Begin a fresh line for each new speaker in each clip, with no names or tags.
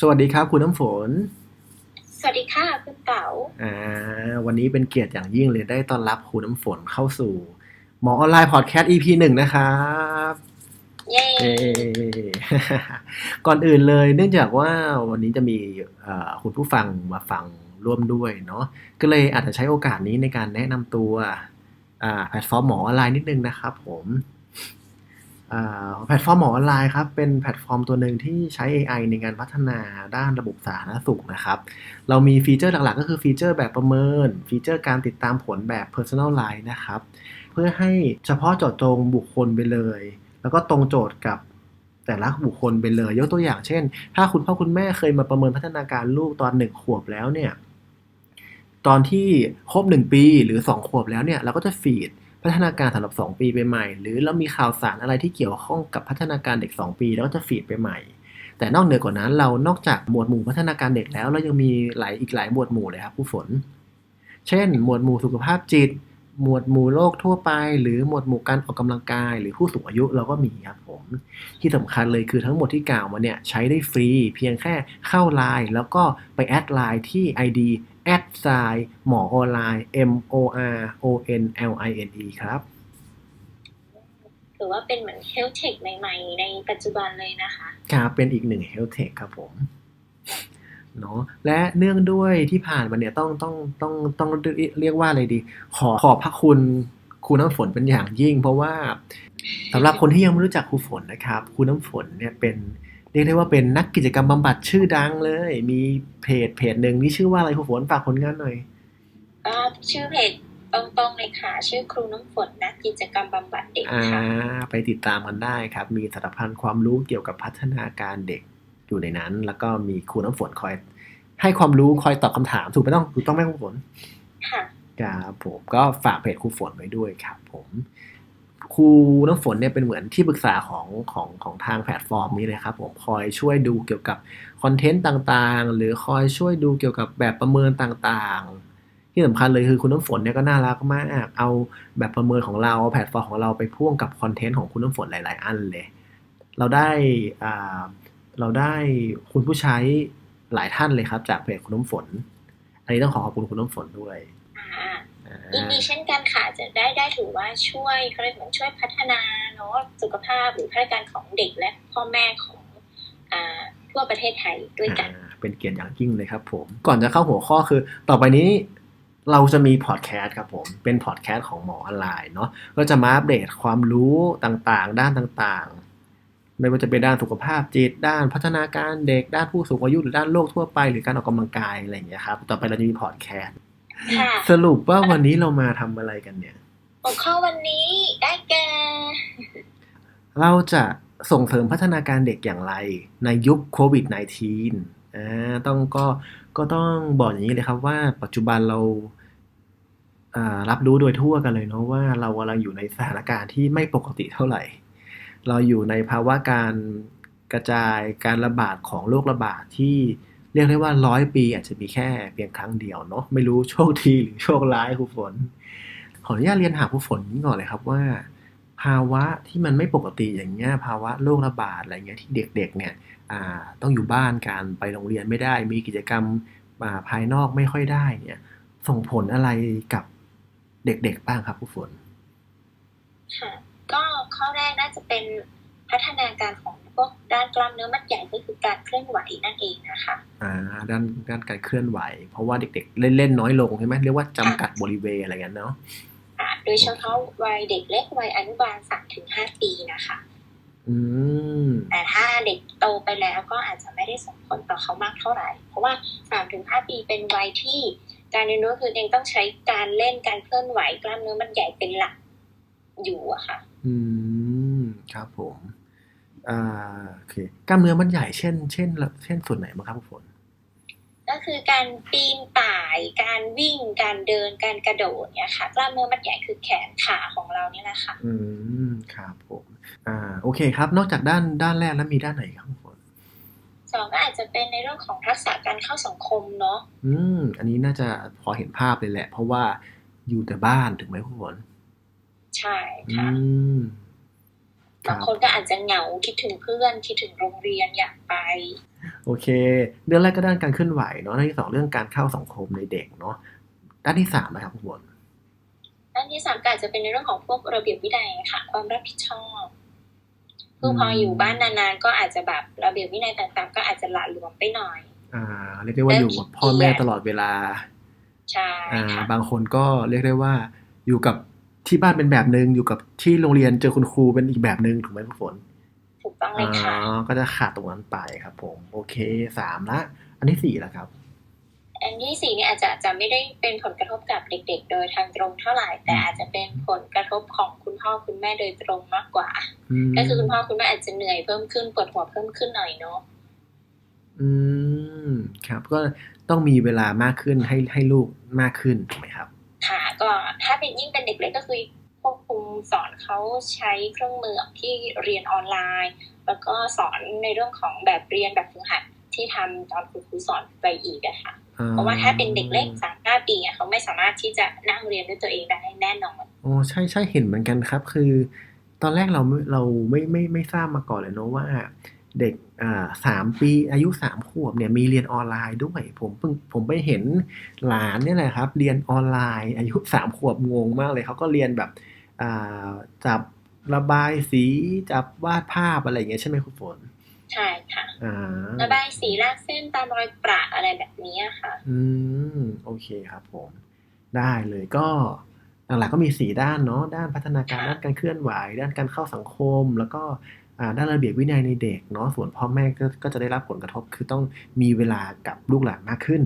สวัสดีครับคุณน้ำฝน
สวัสดีค่ะคุณเต๋า
อ่าวันนี้เป็นเกียรติอย่างยิ่งเลยได้ต้อนรับคุณน้ำฝนเข้าสู่ หมอออนไลน์พอดแคสต์ EP หนึ่งนะครับ
เย้
เอก่อนอื่นเลยเนื่องจากว่าวันนี้จะมีเอ่อคุณผู้ฟังมาฟังร่วมด้วยเนาะก็เลยอาจจะใช้โอกาสนี้ในการแนะนำตัวอ่าแพลตฟอร์มหมอออนไลน์นิดนึงนะครับผมอ่า แพลตฟอร์มหมอออนไลน์ครับเป็นแพลตฟอร์มตัวหนึ่งที่ใช้ AI ในการพัฒนาด้านระบบสาธารณสุขนะครับ เรามีฟีเจอร์หลักๆ ก็คือฟีเจอร์แบบประเมิน ฟีเจอร์การติดตามผลแบบ Personalize นะครับ เพื่อให้เฉพาะเจาะจงบุคคลไปเลย แล้วก็ตรงโจทย์กับแต่ละบุคคลไปเลย ยกตัวอย่างเช่น ถ้าคุณพ่อคุณแม่เคยมาประเมินพัฒนาการลูกตอนหนึ่งขวบแล้วเนี่ยตอนที่ครบหนึ่งปีหรือสองขวบแล้วเนี่ยเราก็จะฟีด พัฒนาการสำหรับสองปีไปใหม่ หรือเรามีข่าวสารอะไรที่เกี่ยวข้องกับพัฒนาการเด็กสองปีเราก็จะฟีดไปใหม่ แต่นอกเหนือกว่านั้นเรานอกจากหมวดหมู่พัฒนาการเด็กแล้ว เรายังมีหลายอีกหลายหมวดหมู่เลยครับผู้ฝน เช่น หมวดหมู่สุขภาพจิต หมวดหมู่โรคทั่วไป หรือหมวดหมู่การออกกำลังกาย หรือผู้สูงอายุเราก็มีครับผม ที่สำคัญเลยคือทั้งหมดที่กล่าวมาเนี่ยใช้ได้ฟรี เพียงแค่เข้าไลน์แล้วก็ไปแอดไลน์ที่ ID แอดไซหมอออนไลน์ M O R O N L I N E ครับ
ถือว่าเป็นเหมือนเฮลเทคใหม่ ๆ ในปัจจุบันเลยนะคะ
ครับเป็นอีกหนึ่ง Health Tech ครับผมเนาะและเนื่องด้วยที่ผ่านมาเนี่ยต้องต้องต้องต้องเรียกว่าอะไรดี ขอขอบพระคุณครูน้ำฝนเป็นอย่างยิ่ง เพราะว่าสำหรับคนที่ยังไม่รู้จักครูฝนนะครับครูน้ำฝนเนี่ยเป็น เรียกได้ว่าเป็นนักกิจกรรมบำบัดชื่อดังเลย มีเพจเพจหนึ่งที่ชื่อว่าอะไรครูฝนฝากผลงานหน่อย
ก็ชื่อเพจตรงๆเลยค่ะ ชื่อครูน้ำฝนนักกิจกรรมบำบัดเด็ก
อ่า
ค่ะ
ไปติดตามกันได้ครับ มีสารพันความรู้เกี่ยวกับพัฒนาการเด็กอยู่ในนั้น แล้วก็มีครูน้ำฝนคอย ให้ความรู้คอยตอบคำถามถูกไหมต้องถูกต้องไหมครูฝน
ค่ะ
ครับผมก็ฝากเพจครูฝนไว้ด้วยครับผม ครูน้ำฝนเนี่ยเป็นเหมือนที่ปรึกษาของของของทางแพลตฟอร์มนี้เลยครับผมคอยช่วยดูเกี่ยวกับคอนเทนต์ต่างๆ หรือคอยช่วยดูเกี่ยวกับแบบประเมินต่างๆ ที่สำคัญเลยคือคุณน้ำฝนเนี่ยก็น่ารักมาก เอาแบบประเมินของเราแพลตฟอร์มของเราไปพ่วงกับคอนเทนต์ของคุณน้ำฝนหลาย ๆ อันเลย เราได้อ่าเราได้คุณผู้ใช้หลายท่านเลยครับ จากเพจคุณน้ำฝน อันนี้ต้องขอขอบคุณคุณน้ำฝนด้วย
อ่า ยินดีเช่นกันค่ะจะได้ได้ถือว่าช่วยเขาเรียกเหมือนช่วยพัฒนาเนาะสุขภาพหรือพัฒนาการของเด็กและพ่อแม่ของอ่าทั่วประเทศไทยด้วยกัน
อ่าเป็นเกียรติอย่างยิ่งเลยครับผม ก่อนจะเข้าหัวข้อคือ ต่อไปนี้เราจะมีพอดแคสต์ครับผม เป็นพอดแคสต์ของหมอออนไลน์เนาะก็จะมาอัปเดตความรู้ต่างๆ ด้านต่างๆ ไม่ว่าจะเป็นด้านสุขภาพจิต ด้านพัฒนาการเด็ก ด้านผู้สูงอายุหรือด้านโลกทั่วไป หรือการออกกำลังกายอะไรอย่างเงี้ยครับ ต่อไปเราจะมีพอดแคสต์
ค่ะ
สรุปว่าวันนี้เรามาทำอะไรกันเนี่ย
หัวข้อวันนี้ได้แก่
เราจะส่งเสริมพัฒนาการเด็กอย่างไรในยุคโควิด -19 อ่าต้องก็ก็ต้องบอกอย่างนี้เลยครับว่าปัจจุบันเราอ่ารับรู้โดยทั่วกันเลยเนาะว่าเรากำลังอยู่ในสถานการณ์ที่ไม่ปกติเท่าไหร่ เราอยู่ในภาวะการกระจายการระบาดของโรคระบาดที่ เรียกได้ว่าร้อยปีอาจจะมีแค่เพียงครั้งเดียวเนาะไม่รู้โชคดีหรือโชคร้ายครูฝน ขออนุญาตเรียนถามครูฝนก่อนเลยครับว่า ภาวะที่มันไม่ปกติอย่างเงี้ยภาวะโรคระบาดอะไรเงี้ยที่เด็กๆเนี่ยต้องอยู่บ้านกันไปโรงเรียนไม่ได้ มีกิจกรรมอ่าภายนอกไม่ค่อยได้เนี่ย ส่งผลอะไรกับเด็กๆบ้างครับครูฝน
ค่ะก็ข้อแรกน่าจะเป็นพัฒนาการของ พวกด้านกล้ามเนื้อมัดใหญ่ก็คือการเคลื่อนไหวนั่นเองนะคะ
อ่าด้านด้านการเคลื่อนไหว เพราะว่าเด็กๆ เล่นๆน้อยลงใช่ไหมเรียกว่าจำกัดบริเวณอะไรเงี้ยเนาะ
อ่าโดยเฉพาะวัยเด็กเล็กวัยอนุบาลสามถึงห้าปีนะคะ
อืม
แต่ถ้าเด็กโตไปแล้วก็อาจจะไม่ได้ส่งผลต่อเขามากเท่าไหร่ เพราะว่าสามถึงห้าปีเป็นวัยที่การเรียนรู้คือเองต้องใช้การเล่นการเคลื่อนไหวกล้ามเนื้อมัดใหญ่เป็นหลักอยู่อะค่ะ
อืม ครับผม อ่าโอเคกล้ามเนื้อมันใหญ่เช่น เช่น เช่นส่วนไหนบ้างครับครูฝน
ก็คือการปีนป่าย การวิ่ง การเดิน การกระโดดเนี่ยค่ะ กล้ามเนื้อมัดใหญ่คือแขนขาของเราเนี่ยแหละค่ะ
อืม ครับผม อ่า โอเคครับ นอกจากด้านด้านแรกแล้วมีด้านไหนครับคุณฝน
สองก็อาจจะเป็นในเรื่องของทักษะการเข้าสังคมเนาะ
อืม อันนี้น่าจะพอเห็นภาพเลยแหละ เพราะว่าอยู่แต่บ้านถึงไหมคุณฝน
ใช่
อื
ค่ะ
มค
บา
รั
ง
บ
คนก็อาจจะเหงาคิดถึงเพื่อนคิดถึงโรงเรียนอยากไป
โอเค เรื่องแรกก็ด้านการเคลื่อนไหวเนาะด้านที่สองเรื่องการเข้าสังคมในเด็กเนาะด้านที่สามนะครับคุณฝน
ด้านที่สามก็อาจจะเป็นในเรื่องของพวกระเบียบวินัยค่ะ ความรับผิดชอบคือพออยู่บ้านนานๆก็อาจจะแบบระเบียบวินัยต่างๆ ก็อาจจะหละหลวมไปหน่อย
อ่าเรียกได้ว่าอยู่กับพ่อแม่ตลอดเวลา
ใช่
อ่า
ค่ะ
บางคนก็เรียกได้ว่าอยู่กับ ที่บ้านเป็นแบบหนึ่งอยู่กับที่โรงเรียนเจอคุณครูเป็นอีกแบบหนึ่งถูกไหมคุณฝน
ถูกต้องเล
อ๋
ยค่ะ
อก็จะขาดตรงนั้นไปครับผม โอเคสามละ อันที่สี่ละครับ
อันที่สี่เนี่ยอาจจะอาจจะไม่ได้เป็นผลกระทบกับเด็ก ๆ โดยทางตรงเท่าไหร่แต่อาจจะเป็นผลกระทบของคุณพ่อคุณแม่โดยตรงมากกว่า
อืม
ก็คือคุณพ่อคุณแม่อาจจะเหนื่อยเพิ่มขึ้นปวดหัวเพิ่มขึ้นหน่อยเนาะ
อืมครับ ก็ต้องมีเวลามากขึ้นให้ให้ลูกมากขึ้นถูกไหมครับ
ค่ะ ก็ถ้าเป็นยิ่งเป็นเด็กเล็กก็คือควบคุมสอนเขาใช้เครื่องมือที่เรียนออนไลน์ แล้วก็สอนในเรื่องของแบบเรียนแบบฝึกหัดที่ทำตอนคุณครูสอนไปอีกอะค่ะ เพราะว่าถ้าเป็นเด็กเล็กสามห้าปีอะเขาไม่สามารถที่จะนั่งเรียนด้วยตัวเองได้แน่นอน
โอ้ใช่ใช่เห็นเหมือนกันครับ คือ ตอนแรกเราไม่เราไม่ไม่ไม่ทราบมาก่อนเลยเนอะว่า เด็กอ่า สามปีอายุสามขวบเนี่ยมีเรียนออนไลน์ด้วย ผมเพิ่งผมไปเห็นหลานเนี่ยแหละครับ เรียนออนไลน์ อายุสามขวบงงมากเลยเขาก็เรียนแบบอ่าจับระบายสีจับวาดภาพอะไรอย่างเงี้ยใช่ไหมคุณฝน
ใช่ค่ะ
อ่า
ระบายสีลากเส้นตามรอยประอะไรแบบนี้อะค่ะ
อืมโอเคครับผม ได้เลยก็หลักๆก็มีสี่ด้านเนาะด้านพัฒนาการ
ค่ะ
ด้านการเคลื่อนไหว ด้านการเข้าสังคมแล้วก็อ่า ด้านระเบียบวินัยในเด็กเนาะส่วนพ่อแม่ก็ก็จะได้รับผลกระทบคือต้องมีเวลากับลูกหลานมากขึ้น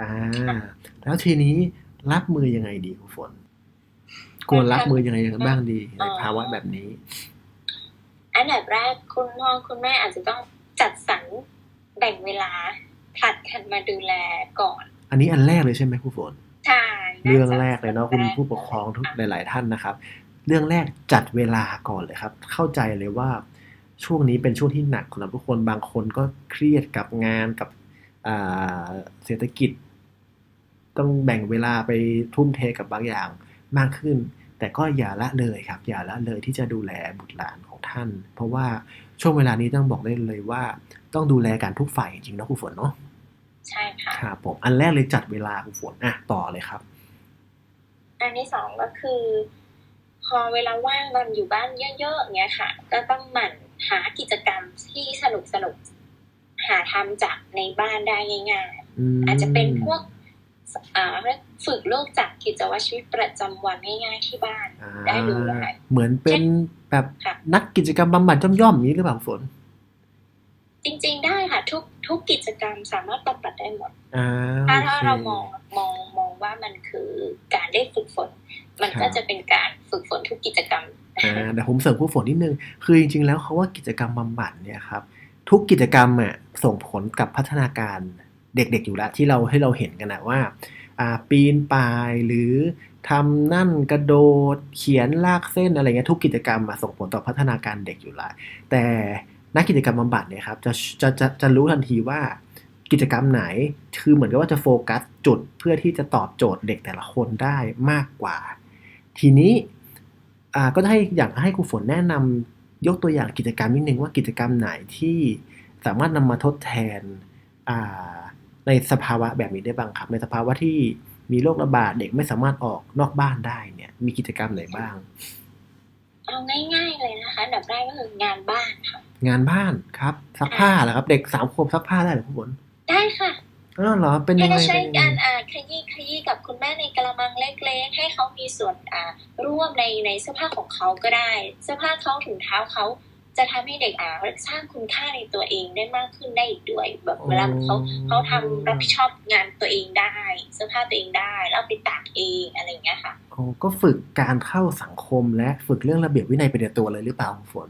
อ่าแล้วทีนี้รับมือยังไงดีคุณฝนควรรับมือยังไงบ้างดีในภาวะแบบนี้
อันดับแรกคุณพ่อคุณแม่อาจจะต้องจัดสรรแบ่งเวลาผลัดกันมาดูแลก่อน
อันนี้อันแรกเลยใช่ไหมคุณฝน
ใช่
เรื่องแรกเลยเนาะคุณ
แรก
ผู้ปกครองทุกหลาย ๆ ท่านนะครับ เรื่องแรกจัดเวลาก่อนเลยครับ เข้าใจเลยว่าช่วงนี้เป็นช่วงที่หนักสำหรับทุกคนบางคนก็เครียดกับงานกับอ่าเศรษฐกิจ ต้องแบ่งเวลาไปทุ่มเทกับบางอย่างมากขึ้น แต่ก็อย่าละเลยครับ อย่าละเลยที่จะดูแลบุตรหลานของท่าน เพราะว่าช่วงเวลานี้ต้องบอกได้เลยว่า ต้องดูแลกันทุกฝ่ายจริงๆนะคุณฝนเนาะ
ใช่ค่ะ
ครับผมอันแรกเลยจัดเวลาคุณฝนอะต่อเลยครับ
อันที่สองก็คือ พอเวลาว่างตอนอยู่บ้านเยอะๆเงี้ยค่ะ ก็ต้องหมั่นหากิจกรรมที่สนุกสนุกๆหาทำจากในบ้านได้ง่าย
ม
ๆอาจจะเป็นพวกอ่าเรียกฝึกโลกจากกิจวัตรชีวิตประจำวันง่ายๆที่บ้าน
อ่า
ได้ดูได้
เหมือนเป็นแบบ
ค่ะ
นักกิจกรรมบำบัดย่อมๆอย่างนี้หรือเปล่าฝน
จริงๆได้ค่ะ ทุกทุกกิจกรรมสามารถบำบัดได้หมด
อ่า
ถ้า
โอ
ถ้า
เค
เรามองมองมองว่ามันคือการได้ฝึกฝน มัน
ครับ
ก็จะเป็นการ ฝึกฝนทุกกิจกรรม
อ่าเดี๋ยวผมเสริมผู้ฝนนิดนึง คือจริงๆแล้วเขาว่ากิจกรรมบำบัดเนี่ยครับทุกกิจกรรมอะส่งผลกับพัฒนาการเด็กๆอยู่แล้วที่เราให้เราเห็นกันนะว่าอ่าปีนป่ายหรือทำนั่นกระโดดเขียนลากเส้นอะไรเงี้ยทุกกิจกรรมมาส่งผลต่อพัฒนาการเด็กอยู่แล้วแต่นักกิจกรรมบำบัดเนี่ยครับจะจะจะจะรู้ทันทีว่ากิจกรรมไหนคือเหมือนกับว่าจะโฟกัสจุดเพื่อที่จะตอบโจทย์เด็กแต่ละคนได้มากกว่า ทีนี้ ก็จะให้อยากให้ครูฝนแนะนำยกตัวอย่างกิจกรรมนิดนึงว่ากิจกรรมไหนที่สามารถนำมาทดแทนอ่าในสภาวะแบบนี้ได้บ้างครับ ในสภาวะที่มีโรคระบาดเด็กไม่สามารถออกนอกบ้านได้เนี่ย มีกิจกรรมไหนบ้าง
เอาง่าย ๆ เลยนะคะอันดับแรกก็คืองานบ้านค่ะ
งานบ้านครับซักผ้าเหรอครับ เด็กสามขวบซักผ้าได้เหรอครูฝน
ได้ค่ะ
อ้าวเหรอเป็น
ให้
ยังไง
เราใช้
เป็นยังไง
การอ่าขยี้ขยี้กับคุณแม่ในกระมังเล็ก ๆ ให้เขามีส่วนอ่าร่วมในในเสื้อผ้าของเขาก็ได้ เสื้อผ้าเขาถุงเท้าเขาจะทำให้เด็กอ่าสร้างคุณค่าในตัวเองได้มากขึ้นได้อีกด้วย แบบเวลาเขาเขาทำรับผิดชอบงานตัวเองได้ เสื้อผ้าตัวเองได้ แล้วเอาไปตากเองอะไรอย่างเงี้ยค่ะ
อ๋อก็ฝึกการเข้าสังคมและฝึกเรื่องระเบียบวินัยไปในตัวเลยหรือเปล่าครูฝน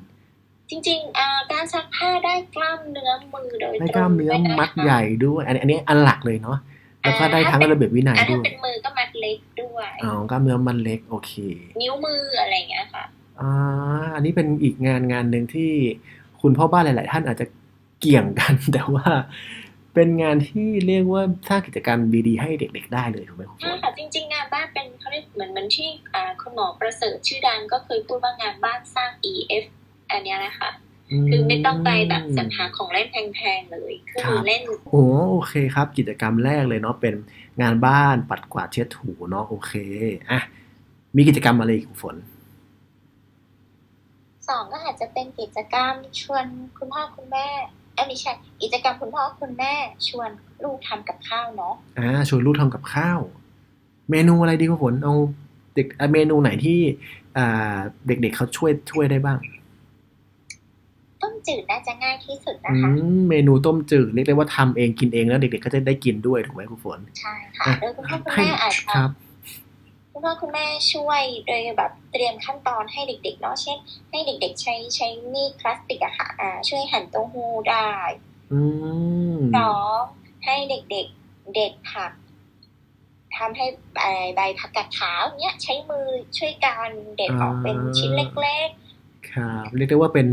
จริงๆอ่าการซักผ้าได้กล้ามเนื้อมือโดย
ได้
ต
ก
ร
ล้างมเนื้อ
ด้วยนะคะ
มัดใหญ่ด้วยอันนี้อันนี้อันหลักเลยเนาะแล้วก็ได้ทั้งระเบียบวินัย
อ่า
ด้
ถ้า
วย
เป็นมือก็มัดเล็กด้วย
อ๋อกล้ามเนื้อมันเล็กโอเค
นิ้วมืออะไรอย่างเงี้ยค่ะ
อ่าอันนี้เป็นอีกงานงานหนึ่งที่คุณพ่อบ้านหลาย ๆ ท่านอาจจะเกี่ยงกัน แต่ว่าเป็นงานที่เรียกว่าสร้างกิจกรรมดี ๆ ให้เด็ก ๆ ได้เลยถูกไหมคุณฝ
ใช่
น
ค่ะจริง ๆ งานบ้านเป็นเขาเรียกเหมือนเหมือนที่อ่าคุณหมอประเสริฐชื่อดังก็เคยพูดว่างานบ้านสร้าง EF อันเนี้ยนะคะ คือไม่ต้องไปแบบสรรหาของเล่นแพงๆเลยคือ
ครับ
เล่น
โอ้โอเคครับ กิจกรรมแรกเลยเนาะเป็นงานบ้านปัดกวาดเช็ดถูเนาะโอเคอะมีกิจกรรมอะไรอีกฝน
สองก็อาจจะเป็นกิจกรรมชวนคุณพ่อคุณแม่เอ้ยไม่ใช่กิจกรรมคุณพ่อคุณแม่ชวนลูกทำกับข้าวเนาะ
อ่าชวนลูกทำกับข้าว เมนูอะไรดีคุณฝนเอาเด็กอะเมนูไหนที่อ่าเด็กๆเขาช่วยช่วยได้บ้าง
ต้ม จืดน่าจะง่ายที่สุด
อื
นะคะ
มเมนูต้มจืดเรียกได้ว่าทำเองกินเองแล้วเด็กๆก็จะได้กินด้วยถูกไหมคุณฝน
ใช่ค่ะ
อะ
โดยคุณพ่อคุณ
ให้
แม่อาจจะ
ครับ
คุณพ่อคุณแม่ช่วยโดยแบบเตรียมขั้นตอนให้เด็กๆเนาะเช่น ให้เด็ก ๆ ใช้ใช้มีดพลาสติกอะค่ะอ่าช่วยหั่นเต้าหู้ได้
อืม
สองให้เด็กๆเด็ดผักทำให้ใบใบผักกาดขาวเนี้ยใช้มือช่วยกันเด็ดออกเป็นชิ้นเล็ก
ครับเรียกได้ว่าเป็น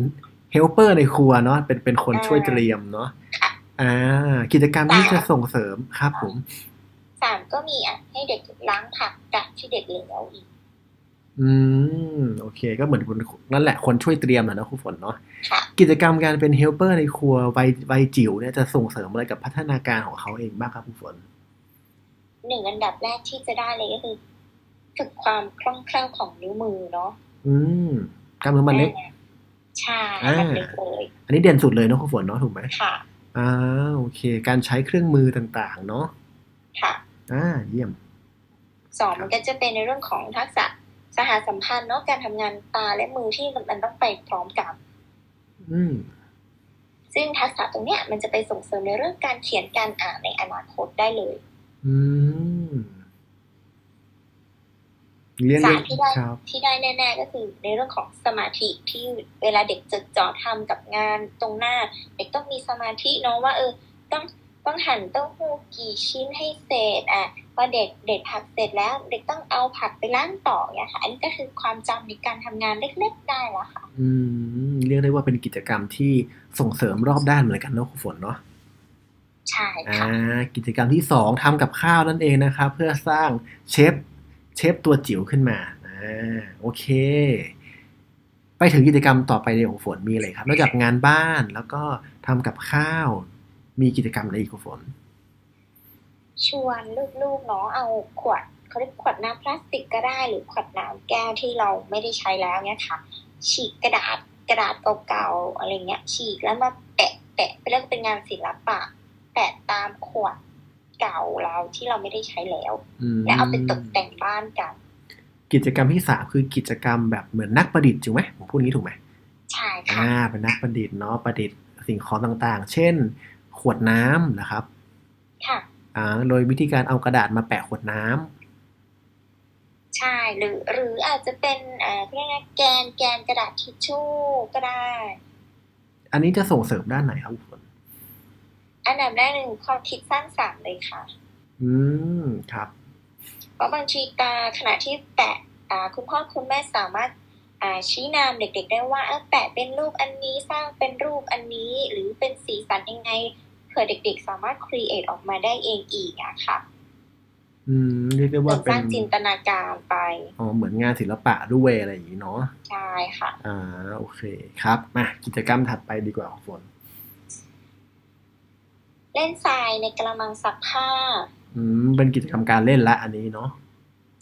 เฮลเปอร์ในครัวเนาะเป็นเป็นคนช่วยเตรียมเนาะ
ค่ะ
อ่า กิจกรรมนี้จะส่งเสริมครับผม
ๆสามก็มีอะให้เด็กล้างผักกับที่เด็กเหลวอีก
อืม โอเค ก็เหมือนคนนั่นแหละคนช่วยเตรียมนะเนอะครูฝนเนาะ
ค่ะ
กิจกรรมการเป็นเฮลเปอร์ในครัววัยวัยจิ๋วเนี่ยจะส่งเสริมอะไรกับพัฒนาการของเขาเองบ้างครับครูฝน
หนึ่งอันดับแรกที่จะได้เลยก็คือฝึกความคล่องแคล่วของนิ้วมือเนาะ
อืมกล้ามเนื้อมันเล็ก
ใช่
อ่า
มันเล็กเลย
อันนี้เด่นสุดเลยเนอะครูฝนเนาะถูกไหม
ค่ะ
อ่าโอเค การใช้เครื่องมือต่างๆ เนาะ
ค่ะ
อ่าเยี่ยม
สองมันก็จะเป็นในเรื่องของทักษะสหสัมพันธ์เนาะการทำงานตาและมือที่มันต้องไปพร้อมกัน
อืม
ซึ่งทักษะตรงเนี้ยมันจะไปส่งเสริมในเรื่องการเขียนการอ่านในอนาคตได้เลย
อืม เรียน
สา
เรีย
ม
น
ที่ได้
ครับ
ที่ได้แน่ ๆ ก็คือในเรื่องของสมาธิที่เวลาเด็กจดจ่อทำกับงานตรงหน้า เด็กต้องมีสมาธิเนาะว่า เออ ต้องต้องหั่นเต้าหู้กี่ชิ้นให้เสร็จอะพอเด็กเด็ดผักเสร็จแล้ว เด็กต้องเอาผักไปล้างต่อเนี่ยค่ะ อันนี้ก็คือความจำในการทำงานเล็กๆได้แล้วค่ะ
อืมเรียกได้ว่าเป็นกิจกรรมที่ส่งเสริมรอบด้านเหมือนกันเนอะครูฝนเนาะ
ใช่
อ่า
ค่ะ
กิจกรรมที่สองทำกับข้าวนั่นเองนะครับเพื่อสร้างเชฟ เชฟตัวจิ๋วขึ้นมาอ่าโอเค ไปถึงกิจกรรมต่อไปในของฝนมีอะไรครับ นอกจากงานบ้านแล้วก็ทำกับข้าว มีกิจกรรมอะไรอีกของฝน
ชวนลูกๆเนาะเอาขวดเขาเรียกขวดน้ำพลาสติกก็ได้หรือขวดน้ำแก้วที่เราไม่ได้ใช้แล้วเนี่ยค่ะ ฉีกกระดาษกระดาษเก่าๆอะไรเงี้ย ฉีกแล้วมาแปะแปะไปเรียกว่าเป็นงานศิลปะ แปะตามขวด เก่าเราที่เราไม่ได้ใช้แล้ว
อืม
แล้วเอาไปตกแต่งบ้านกัน
กิจกรรมที่สามคือกิจกรรมแบบเหมือนนักประดิษฐ์ถูกไหมผมพูดงี้ถูกไหม
ใช่ค่ะ
อ่าเป็นนักประดิษฐ์เนาะประดิษฐ์สิ่งของต่างๆ เช่น ขวดน้ำนะครับ
ค่ะ
อ่าโดยวิธีการเอากระดาษมาแปะขวดน้ำ
ใช่หรือหรืออาจจะเป็นเอ่อเรียกว่าแกนแกนกระดาษทิชชู่ก็ได้
อันนี้จะส่งเสริมด้านไหนครับคุณฝน
อันดับแรกหนึ่งความคิดสร้างสรรค์เลยค่ะ
อืมครับ
เพราะบางทีตาขณะที่แปะอ่าคุณพ่อคุณแม่สามารถอ่าชี้นำเด็กๆได้ว่าเออแปะเป็นรูปอันนี้สร้างเป็นรูปอันนี้หรือเป็นสีสันยังไงเผื่อเด็กๆ สามารถครีเอทออกมาได้เองอีกอะค่ะ
อืมเรียกได้
เหมื
ว่า
อน
เป็
ส
น
ร้างจินตนาการไป
อ๋อเหมือนงานศิลปะด้วยอะไรอย่างนี้เนาะ
ใช่ค่ะ
อ่าโอเคครับมากิจกรรมถัดไปดีกว่าของฝน
เล่นทรายในกระมังซักผ้า
อืมเป็นกิจกรรมการเล่นละอันนี้เนาะ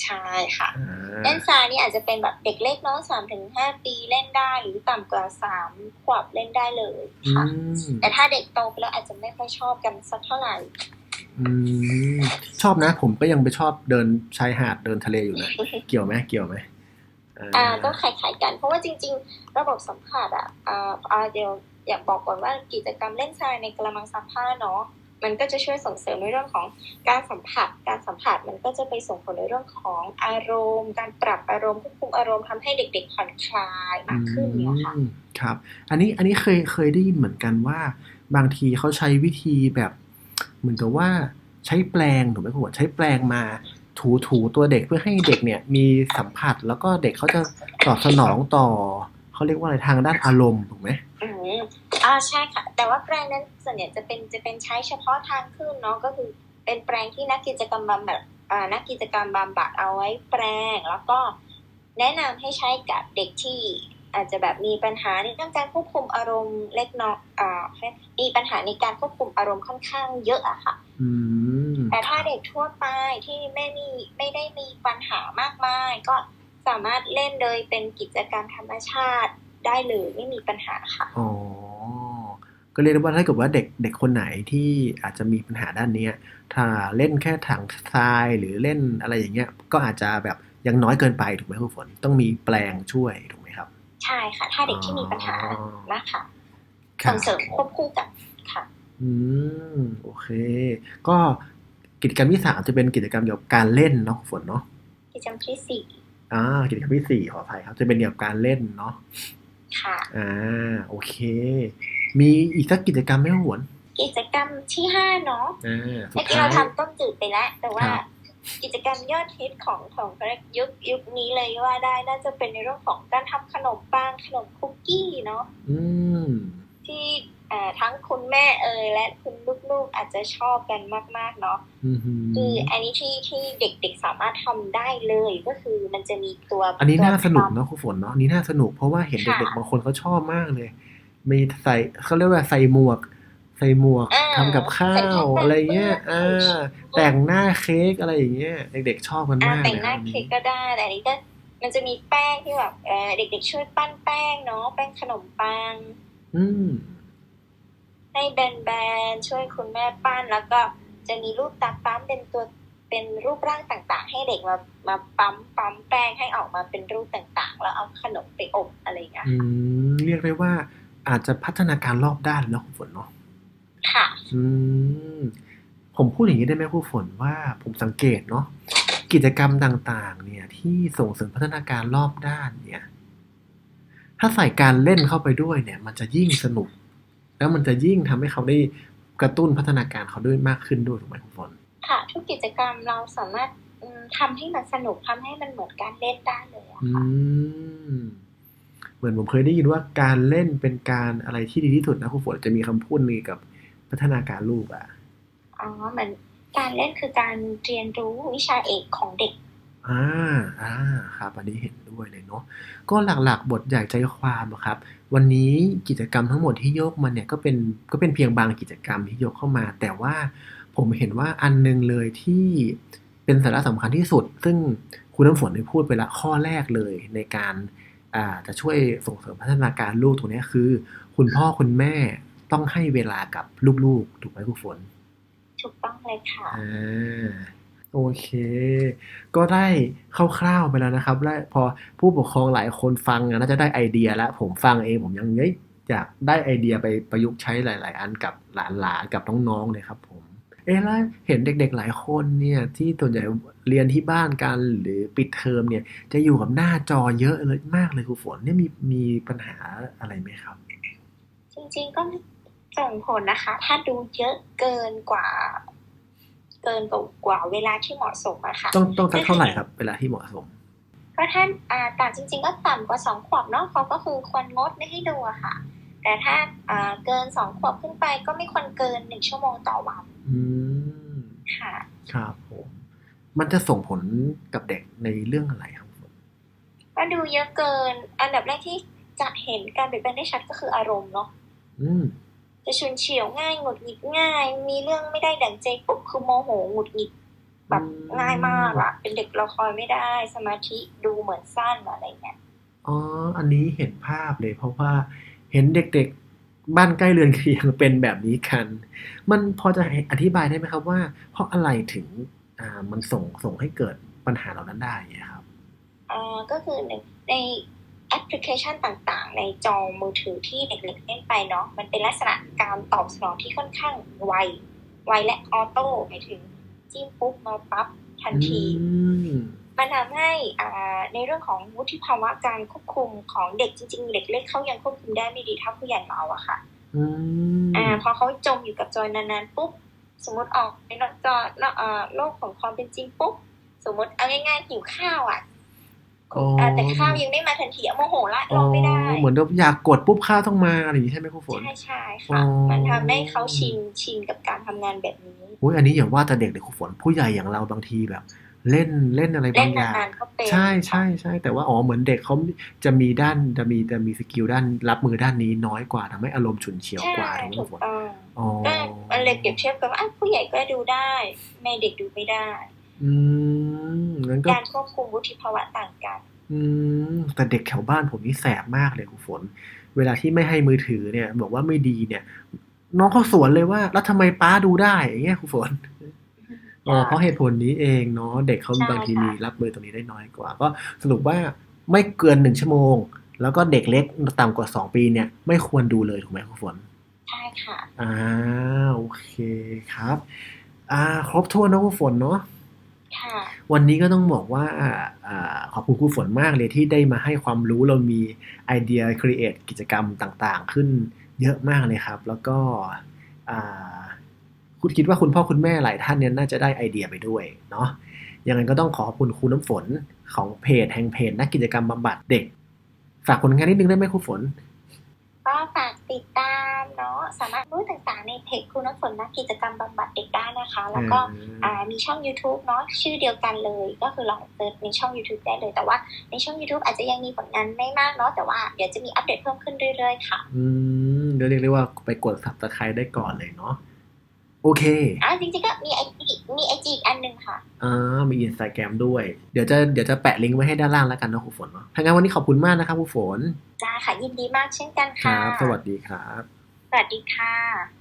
ใช่ค่ะ
อ่า
เล่นทรายนี่อาจจะเป็นแบบเด็กเล็กเนาะสามถึงห้าปีเล่นได้หรือต่ำกว่าสามขวบเล่นได้เลย
อื
ค่ะ
ม
แต่ถ้าเด็กโตไปแล้วอาจจะไม่ค่อยชอบกันสักเท่าไหร่
อืมชอบนะผมก็ยังไปชอบเดินชายหาดเดินทะเลอยู่นะเกี่ยวไหมเกี่ยวไหม
อ่าก็คล้ายๆกัน เพราะว่าจริง ๆ ระบบสัมผัสอะอ่าอ่าเดี๋ยว อยากบอกก่อนว่ากิจกรรมเล่นทรายในกระมังซักผ้าเนาะมันก็จะช่วยส่งเสริมในเรื่องของการสัมผัส การสัมผัสมันก็จะไปส่งผลในเรื่องของอารมณ์ การปรับอารมณ์ควบคุมอารมณ์ทำให้เด็กๆผ่อนคลายมากขึ้นเนี่ยค่ะ
ครับ อันนี้อันนี้เคยเคยได้ยินเหมือนกันว่า บางทีเขาใช้วิธีแบบ เหมือนกับว่าใช้แปลงถูกไหมคุณวใช้แปลงมาถูถูตัวเด็กเพื่อให้เด็กเนี่ยมีสัมผัสแล้วก็เด็กเขาจะตอบสนองต่อเขาเรียกว่าอะไรทางด้านอารมณ์ถูกไหม
อืมอ่าใช่ค่ะ แต่ว่าแปลงนั้นส่วนใหญ่จะเป็นจะเป็นใช้เฉพาะทางขึ้นเนาะก็คือเป็นแปลงที่นักกิจกรรมบำบัดอ่านักกิจกรรมบำบัดเอาไว้แปลง แล้วก็แนะนำให้ใช้กับเด็กที่อาจจะแบบมีปัญหาในเรื่องการควบคุมอารมณ์เล็กน้อยอ่ามีปัญหาในการควบคุมอารมณ์ค่อนข้างเยอะอะค่ะ
อืม
แต่ถ้าเด็กทั่วไปที่ไม่มีไม่ได้มีปัญหามากมาย ก็สามารถเล่นโดยเป็นกิจกรรมธรรมชาติได้เลยไม่มีปัญหาค่ะ
อ๋อ ก็เรียกได้ว่าถ้าเกิดว่าเด็กเด็กคนไหนที่อาจจะมีปัญหาด้านเนี้ยถ้าเล่นแค่ถังทรายหรือเล่นอะไรอย่างเงี้ยก็อาจจะแบบยังน้อยเกินไปถูกไหมครูฝนต้องมีแปลงช่วยถูกไหมครับ
ใช่ค่ะ ถ้าเด็กที่มีปัญหา
อ๋อ
นะคะ
ครั
ส่งเสริมควบคู่กันค่ะ
อืมโอเค ก็กิจกรรมที่สามจะเป็นกิจกรรมเกี่ยวกับการเล่นเนาะครูฝนเนาะ
กิจกรรมที่สี่
อ่ากิจกรรมที่สี่ขออภัยครับ จะเป็นเกี่ยวกับการเล่นเนาะ
ค่ะ
อ่าโอเค มีอีกสักกิจกรรมไหมครูฝน
กิจกรรมที่ห้าเนาะ
อ่าสุ
เมื่
ด
อกี้
ท้า
เรา
ย
ทำต้มจืดไปแล้ว แต่ว่า
ครับ
กิจกรรมยอดฮิตของของยุคยุคนี้เลยว่าได้น่าจะเป็นในเรื่องของการทำขนมปังขนมคุกกี้เนาะ
อืม
ที่เอ่อทั้งคุณแม่เอ่ยและคุณลูกๆอาจจะชอบกันมากๆเนาะ
อืม
คืออันนี้ที่ที่เด็กๆสามารถทำได้เลยก็คือมันจะมีตัว
อันนี้น่า
ตัว
สนุก
ปั๊ม
เนาะครูฝนเนาะอันนี้น่าสนุกเพราะว่าเห็น
ค่ะ
เด็กๆบางคนเขาชอบมากเลย มีใส่เขาเรียกว่าใส่หมวก ใส่หมวก
อ่า
ทำกับข้า
ใส่ผ้
ว
กัน
อะไรเงี้ย
ปื้
อ่าแต่งหน้าเค้กอะไรอย่างเงี้ยเด็กๆชอบกัน
อ่ามา
ก
แต่ง
เลย
หน้า
อัน
เค้
นี้
กก็ได้แต่อันนี้ก็มันจะมีแป้งที่แบบเอ่อเด็กๆช่วยปั้นแป้งเนาะแป้งขนมปัง
อืม
ให้แบนๆช่วยคุณแม่ปั้นแล้วก็จะมีรูปตาปั๊มเป็นตัวเป็นรูปร่างต่างๆ ให้เด็กมามาปั๊มปั๊มแป้งให้ออกมาเป็นรูปต่างๆ แล้วเอาขนมไปอบอะไรอย่างเงี้ย
อืมเรียกได้ว่า อาจจะพัฒนาการรอบด้านแล้วครูฝนเนาะ
ค่ะ
อืม ผมพูดอย่างนี้ได้ไหมครูฝนว่าผมสังเกตเนาะกิจกรรมต่างๆ เนี่ย ที่ส่งเสริมพัฒนาการรอบด้านเนี่ย ถ้าใส่การเล่นเข้าไปด้วยเนี่ย มันจะยิ่งสนุก แล้วมันจะยิ่งทำให้เขาได้กระตุ้นพัฒนาการเขาด้วยมากขึ้นด้วยถูกไหมครูฝน
ค่ะ ทุกกิจกรรมเราสามารถอืมทำให้มันสนุกทำให้มันเหมือนการเล่นได้เลยอะ
อื
ค่ะ
ม เหมือนผมเคยได้ยินว่าการเล่นเป็นการอะไรที่ดีที่สุดนะครูฝนจะมีคำพูดนี้กับพัฒนาการลูกอะ
อ๋อเหมือนการเล่นคือการเรียนรู้วิชาเอกของเด็ก
อ่าอ่าครับอันนี้เห็นด้วยเลยเนาะก็หลักๆ บทใหญ่ใจความอะครับ วันนี้กิจกรรมทั้งหมดที่ยกมาเนี่ยก็เป็นก็เป็นเพียงบางกิจกรรมที่ยกเข้ามา แต่ว่าผมเห็นว่าอันหนึงเลยที่เป็นสาระสำคัญที่สุด ซึ่งคุณน้ำฝนได้พูดไปละข้อแรกเลยในการอ่า จะช่วยส่งเสริมพัฒนาการลูกตรงเนี้ยคือ คุณพ่อคุณแม่ต้องให้เวลากับลูกๆ ถูกไหมคุณฝน
ถูกต้องเลยค่ะ
อ่าโอเค ก็ได้คร่าวๆไปแล้วนะครับและพอผู้ปกครองหลายคนฟังอะน่าจะได้ไอเดียแล้ว ผมฟังเองผมยังเอ้ยอยากได้ไอเดียไปประยุกต์ใช้หลาย ๆ อันกับหลานๆกับน้องๆเลยครับผม เอ๊ะแล้วเห็นเด็กๆหลายคนเนี่ยที่ส่วนใหญ่เรียนที่บ้านกันหรือปิดเทอมเนี่ย จะอยู่กับหน้าจอเยอะเลยมากเลยครูฝนเนี่ยมีมีปัญหาอะไรไหมครับ
จริงๆก็ส่งผลนะคะ ถ้าดูเยอะเกินกว่า เกินกว่าเวลาที่เหมาะสมอะค่ะ
ต้องต้องสักเท่าไหร่ครับ เวลาที่เหมาะสม
ก็ถ้าอ่าต่ำจริง ๆ ก็ต่ำกว่าสองขวบเนาะเขาก็คือควรงดไม่ให้ดูอะค่ะ แต่ถ้าอ่าเกินสองขวบขึ้นไปก็ไม่ควรเกินหนึ่งชั่วโมงต่อวัน
อืม
ค่ะ
ครับผม มันจะส่งผลกับเด็กในเรื่องอะไรครับผม
ก็ดูเยอะเกิน อันดับแรกที่จะเห็นการเปลี่ยนแปลงได้ชัดก็คืออารมณ์เนาะ
อืม
จะชุนเฉียวง่ายหงุดหงิดง่าย มีเรื่องไม่ได้ดั่งใจปุ๊บคือโมโหหงุดหงิดแบบง่ายมากอะเป็นเด็กละครไม่ได้ สมาธิดูเหมือนสั้นอะไรเงี้ย
อ๋อ อันนี้เห็นภาพเลยเพราะว่าเห็นเด็กๆ บ้านใกล้เรือนเคียงเป็นแบบนี้กัน มันพอจะอธิบายได้ไหมครับว่า เพราะอะไรถึงอ่ามันส่งส่งให้เกิดปัญหาเหล่านั้นได้เนี่ยครับ
อ่าก็คือในในแอปพลิเคชันต่างๆ ในจอมือถือที่เด็กๆเล่นไปเนาะมันเป็นลักษณะการตอบสนองที่ค่อนข้างไวไวและออโต้หมายถึงจิ้มปุ๊บมาปั๊บทันที
อื ม
มันทำให้อ่าในเรื่องของวุฒิภาวะการควบคุมของเด็กจริงๆ เด็กเล็กเขายังควบคุมได้ไม่ดีเท่าผู้ใหญ่เราอะค่ะ
อืม
อ่าพอเขาจมอยู่กับจอยนานๆปุ๊บสมมติออกในจอเอ่อโลกของความเป็นจริงปุ๊บสมมติเอาง่ายๆหิวข้าวอะ
อ๋อ
อ่าแต่ข้าวยังไม่มาทันทีอะโมโหละ
อ๋
ร
อ
อไม่ได้
เหมือนแบบอยากกดปุ๊บข้าวต้องมาอะไรอย่างนี้ใช่ไหมครูฝน
ใช่ใช่
อ๋
ค่ะ
อ
มันทำให้เขาชินชินกับการทำงานแบบนี้
อุ้ยอันนี้อย่าว่าแต่เด็กเลยครูฝนผู้ใหญ่อย่างเราบางทีแบบ เล่นเล่นอะไร
เล่
บานงอย่าง
นานๆก็เป็น
ใช่ใช่ใช่แต่ว่าอ๋อเหมือนเด็กเขาจะมีด้านจะมีจะมีสกิลด้านรับมือด้านนี้น้อยกว่าทำให้อารมณ์ฉุนเฉียว
ใช่
กว่าถูกไหม
ถู
คุ
ก
ณฝน
ต้อง
อ๋อ
ก็มันเลยเปรียบเทียบกับว่าอะผู้ใหญ่ก็ดูได้แม่เด็กดูไม่ได้
อืมงั้นก็
การควบคุมวุฒิภาวะต่างกัน
อืมแต่เด็กแถวบ้านผมนี่แสบมากเลยคุณฝน เวลาที่ไม่ให้มือถือเนี่ย บอกว่าไม่ดีเนี่ย น้องเขาสวนเลยว่า แล้วทำไมป้าดูได้อย่างเงี้ยคุณฝนอ๋อ เพราะเหตุผลนี้เองเนาะเด็กเขา
ใช่
บางที
ค่ะ
มีรับมือตรงนี้ได้น้อยกว่า ก็สรุปว่าไม่เกินหนึ่งชั่วโมง แล้วก็เด็กเล็กต่ำกว่าสองปีเนี่ย ไม่ควรดูเลยถูกไหมคุณฝน
ใช่ค่ะ
อ่าโอเคครับ อ่า ครบถ้วนนะคุณฝนเนาะ
ค่ะ
วันนี้ก็ต้องบอกว่าอ่าขอบคุณครูฝนมากเลยที่ได้มาให้ความรู้เรามีไอเดียครีเอทกิจกรรมต่างๆ ขึ้นเยอะมากเลยครับ แล้วก็อ่า คุณคิดว่าคุณพ่อคุณแม่หลายท่านเนี่ยน่าจะได้ไอเดียไปด้วยเนาะยังไงก็ต้องขอขอบคุณครูน้ำฝนของเพจแห่งเพจนักกิจกรรมบำบัดเด็ก ฝากผลงานนิดนึงได้ไหมครูฝน
ก็ฝากติดตามเนาะสามารถรู้ต่างๆในเพจครูน้ำฝนนักกิจกรรมบำบัดเด็กได้นะคะ แล้วก็อ่ามีช่อง YouTube เนาะชื่อเดียวกันเลย ก็คือลองเซิร์ชในช่อง YouTube ได้เลย แต่ว่าในช่อง YouTube อาจจะยังมีผลงานไม่มากเนาะแต่ว่าเดี๋ยวจะมีอัปเดตเพิ่มขึ้นเรื่อยๆค่ะ
อืมเดี๋ยวเรียกได้ว่าไปกด subscribe ได้ก่อนเลยเนาะ โอเค
อ่าจริงๆก็มีไอจีมีไอจีอีกอันหนึ่งค่ะ
อ่ามี Instagram ด้วย เดี๋ยวจะเดี๋ยวจะแปะลิงก์ไว้ให้ด้านล่างแล้วกันนะครูฝนเนาะถ้างั้นวันนี้ขอบคุณมากนะครับครูฝน
จ้าค่ะยินดีมากเช่นกัน
ค
ค่ะ
รับ สวัสดีครับ
สวัสดีค่ะ